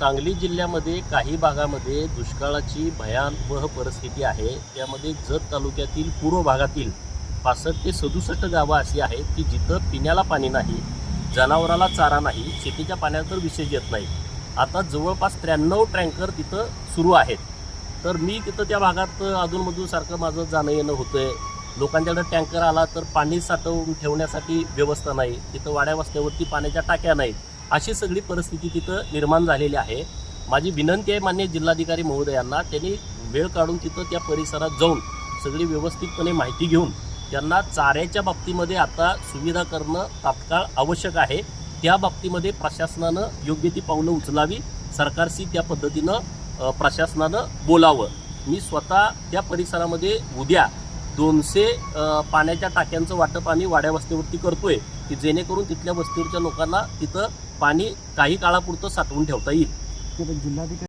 सांगली जिल्ह्यामध्ये काही भागामध्ये दुष्काळाची भयावह परिस्थिती आहे. त्यामध्ये जत तालुक्यातील पूर्व भागातील पासष्ट ते सदुसष्ट गावं अशी आहेत की जिथं पिण्याला पाणी नाही जनावराला चारा नाही शेतीच्या पाण्यात तर विशेष येत नाही. आता जवळपास त्र्याण्णव टँकर तिथं सुरू आहेत. तर मी तिथं त्या भागात अधूनमधून सारखं माझं जाणं येणं होतं आहे लोकांच्याकडे टँकर आला तर पाणी साठवून ठेवण्यासाठी व्यवस्था नाही. तिथं वाड्या वस्त्यावरती पाण्याच्या टाक्या नाहीत. अशी सगळी परिस्थिती तिथं निर्माण झालेली आहे. माझी विनंती आहे मान्य जिल्हाधिकारी महोदयांना त्यांनी वेळ काढून तिथं त्या परिसरात जाऊन सगळी व्यवस्थितपणे माहिती घेऊन त्यांना चाऱ्याच्या बाबतीमध्ये आता सुविधा करणं तात्काळ आवश्यक आहे. त्या बाबतीमध्ये प्रशासनानं योग्य ती पावलं उचलावी सरकारशी त्या पद्धतीनं प्रशासनानं बोलावं. मी स्वतः त्या परिसरामध्ये उद्या दोनशे पाण्याच्या टाक्यांचं वाटप आम्ही वाड्या वस्तीवरती करतोय की जेणेकरून तिथल्या वस्तीवरच्या लोकांना तिथं पाणी काही काळापुरतं साठवून ठेवता येईल. जिल्हाधिकारी